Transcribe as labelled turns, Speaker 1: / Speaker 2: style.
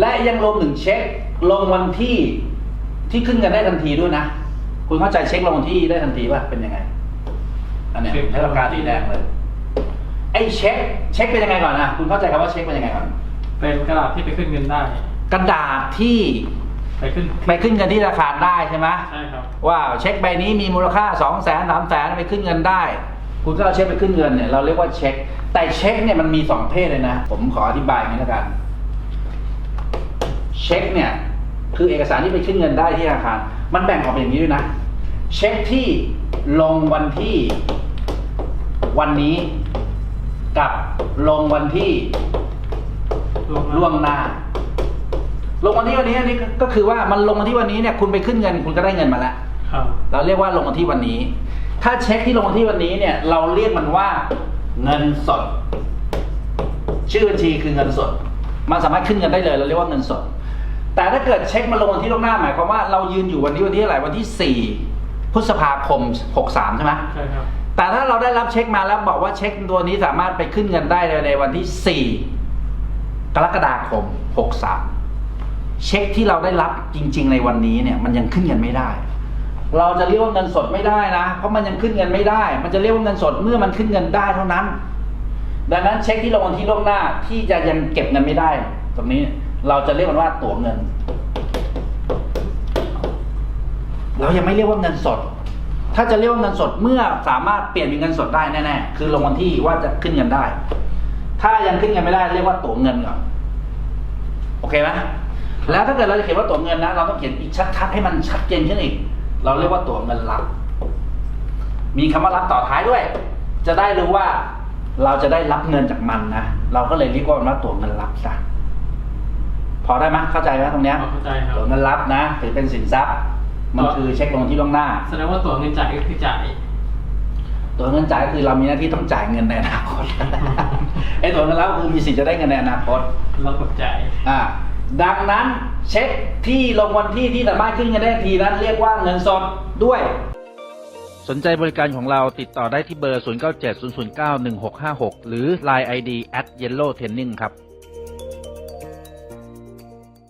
Speaker 1: และยังรวมถึงเช็คลงวันที่ที่ขึ้นเงินได้ทันทีด้วยนะ คุณเข้าใจเช็คลงวันที่ได้ทันทีป่ะเป็นยังไง อันเนี้ยให้ปากกาสีแดงเลย ไอ้เช็ค เช็คเป็นยังไงก่อนนะคุณเข้าใจคำว่าเช็คเป็นยังไงก่อน
Speaker 2: เป็นกระดาษที่ไปขึ้นเงินได้
Speaker 1: กระดาษที่
Speaker 2: ไปขึ้น
Speaker 1: ไปขึ้นเงินที่ธนาคารได้ใช่ไหม
Speaker 2: ใช่ครับ
Speaker 1: ว่าเช็คใบนี้มีมูลค่า2 0 0 0 0 0 3 0 0 0 0ไปขึ้นเงินได้ คุณก็เอาเช็คไปขึ้นเงินเนี่ยเราเรียกว่าเช็ค แต่เช็คเนี่ยมันมีสองเพศเลยนะ ผมขออธิบายอย่างนี้แล้วกัน เช็คเนี่ยคือเอกสารที่ไปขึ้นเงินได้ที่ธนาคารมันแบ่งออกเป็นอย่างนี้ด้วยนะ เช็คที่ลงวันที่วันนี้กับลงวันที่ล่วงหน้า ลงวันที่วันนี้อันนี้ก็ก็คือว่ามันลงวันที่วันนี้เนี่ยคุณไปขึ้นเงิน คุณก็ได้เงินมาแล้ว
Speaker 2: ครับ
Speaker 1: เราเรียกว่าลงวันที่วันนี้ ถ้าเช็คที่ลงวันที่วันนี้เนี่ย เราเรียกมันว่าเงินสด ชื่อบัญชีคือเงินสด มันสามารถขึ้นเงินได้เลย เราเรียกว่าเงินสด แต่ถ้าเกิดเช็คมาลงวันที่ล่วงหน้าหมายความว่าเรายืนอยู่วันนี้วันที่อะไรวันที่ 4 พฤษภาคม 63 ใช่ไหม
Speaker 2: ใช่ครับ
Speaker 1: แต่ถ้าเราได้รับเช็คมาแล้วบอกว่าเช็คตัวนี้สามารถไปขึ้นเงินได้เลยในวันที่ 4 กรกฎาคม 63 เช็คที่เราได้รับจริง ๆ ในวันนี้เนี่ยมันยังขึ้นเงินไม่ได้ เราจะเรียกว่าเงินสดไม่ได้นะ เพราะมันยังขึ้นเงินไม่ได้ มันจะเรียกว่าเงินสดเมื่อมันขึ้นเงินได้เท่านั้น ดังนั้นเช็คที่ลงวันที่ล่วงหน้าที่จะยังเก็บเงินไม่ได้ ตรงนี้ เราจะเรียกมันว่าตั๋วเงิน เรายังไม่เรียกว่าเงินสด ถ้าจะเรียกว่าเงินสดเมื่อสามารถเปลี่ยนเป็นเงินสดได้แน่ๆคือลงวันที่ว่าจะขึ้นเงินได้ ถ้ายังขึ้นเงินไม่ได้เรียกว่าตั๋วเงินก่อนโอเคไหมแล้วถ้าเกิดเราจะเขียนว่าตั๋วเงินนะ เราต้องเขียนอีกชัดๆให้มันชัดเจนขึ้นอีก เราเรียกว่าตั๋วเงินรับ มีคำว่ารับต่อท้ายด้วย จะได้รู้ว่าเราจะได้รับเงินจากมันนะ เราก็เลยเรียกว่ามันว่าตั๋วเงินรับซะ พอได้ไหมเข้าใจไหมตรงเนี้ย
Speaker 2: เข้าใจครับ
Speaker 1: ตั๋วเงินรับนะถือเป็นสินทรัพย์ มันคือเช็คลงที่ล่วงหน้า
Speaker 2: แสดงว่าตัวเงินจ่ายก็คือจ่าย
Speaker 1: ตัวเงินจ่ายก็คือเรามีหน้าที่ต้องจ่ายเงินในอนาคตไอ้ตัวเงินรับก็คือมีสิทธิ์จะได้เงินในอนาคต
Speaker 2: เรากดจ่าย
Speaker 1: อ่าดังนั้นเช็คที่ลงวันที่ที่สามารถขึ้นเงินได้ทันทีนั้น เรียกว่าเงินสดด้วย สนใจบริการของเราติดต่อได้ที่เบอร์ 0970091656 หรือ Line ID at yellow training ครับ